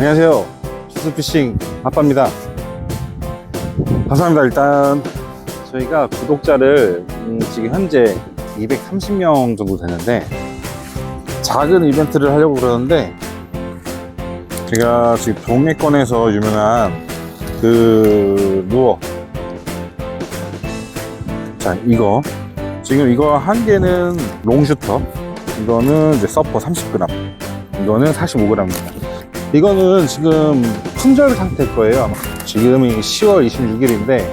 안녕하세요. 수수피싱 아빠입니다. 감사합니다. 일단 저희가 구독자를 음, 지금 현재 230명 정도 되는데 작은 이벤트를 하려고 그러는데 제가 지금 동해권에서 유명한 그 루어 자 이거 지금 이거 한 개는 롱슈터 이거는 이제 서퍼 30g 이거는 45g입니다 이거는 지금 품절 상태일 거예요 아마. 지금이 10월 26일인데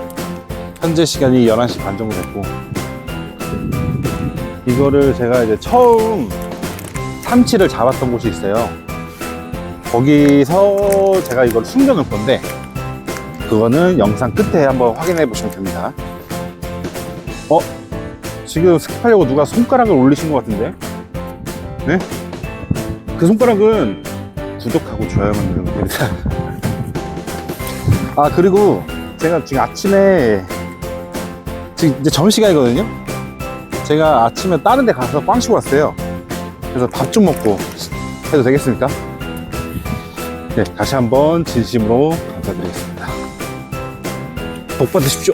현재 시간이 11시 반 정도 됐고. 이거를 제가 이제 처음 삼치를 잡았던 곳이 있어요. 거기서 제가 이걸 숨겨 놓을 건데 그거는 영상 끝에 한번 확인해 보시면 됩니다. 어? 지금 스킵하려고 누가 손가락을 올리신 것 같은데? 네? 그 손가락은 구독하고 좋아요만 누르면 됩니다 아 그리고 제가 지금 아침에 지금 이제 점심시간이거든요? 제가 아침에 다른 데 가서 빵 치고 왔어요. 그래서 밥 좀 먹고 해도 되겠습니까? 네 다시 한번 진심으로 감사드리겠습니다. 복 받으십시오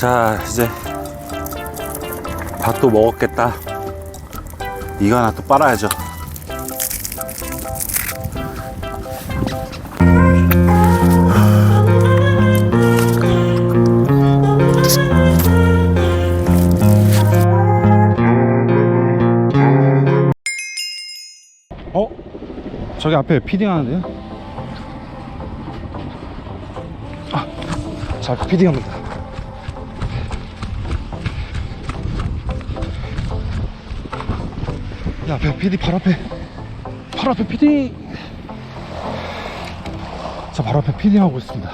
자 이제 밥도 먹었겠다 이거 하나 또 빨아야죠 어? 저기 앞에 피딩 하는데요? 아, 자, 피딩 합니 다. 야, 앞에 PD 바로 앞에 바로 앞에 PD 자 바로 앞에 PD 하고 있습니다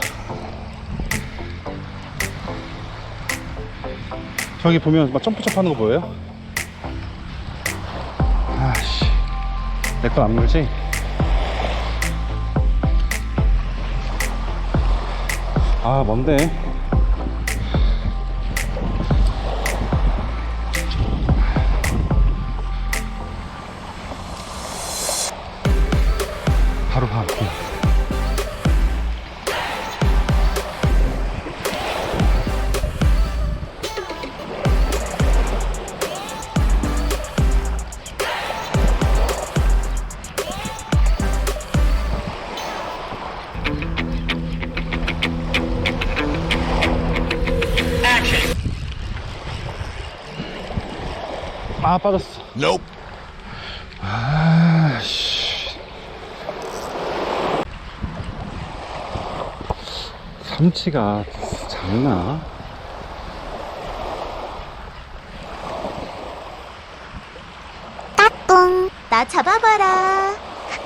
저기 보면 막 점프 점프 하는 거 보여요? 아씨 내 건 안 물지? 아 뭔데 아 빠졌어. Nope. 아씨. 삼치가 작나? 뿡. 나 잡아봐라.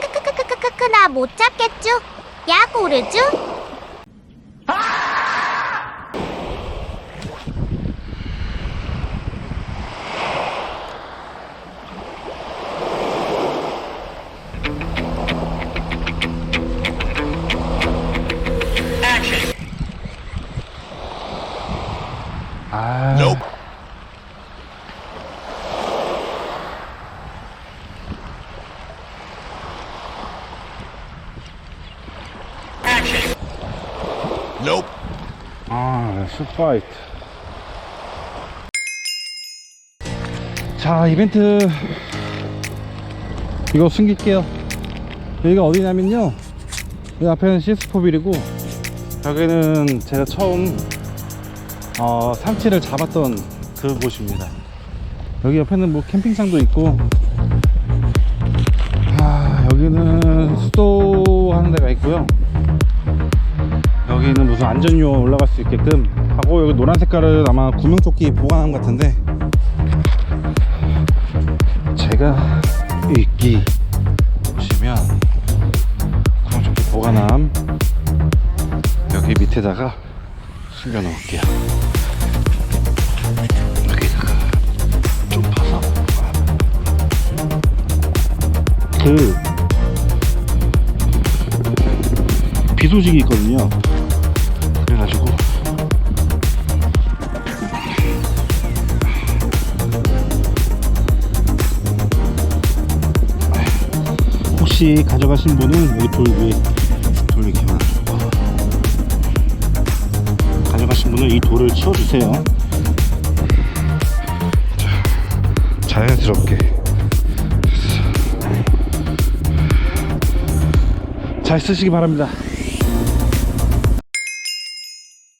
크크크크크크크 나 못 잡겠죠? 야 고르죠? 아, 슈파이트. 자, 이벤트. 이거 숨길게요. 여기가 어디냐면요. 이 앞에는 시스포빌이고, 여기는 제가 처음, 어, 삼치를 잡았던 그 곳입니다. 여기 옆에는 뭐 캠핑장도 있고, 아, 여기는 수도 하는 데가 있고요. 여기는 무슨 안전요원 올라갈 수 있게끔 하고 여기 노란 색깔은 아마 구명조끼 보관함 같은데 제가 여기 보시면 구명조끼 보관함 여기 밑에다가 숨겨 놓을게요. 여기다가 좀 파서. 그 비소식이 있거든요 혹시 가져가신 분은 여기 돌 위에 돌 이렇게 놔두고 가져가신 분은 이 돌을 치워주세요. 자, 자연스럽게. 잘 쓰시기 바랍니다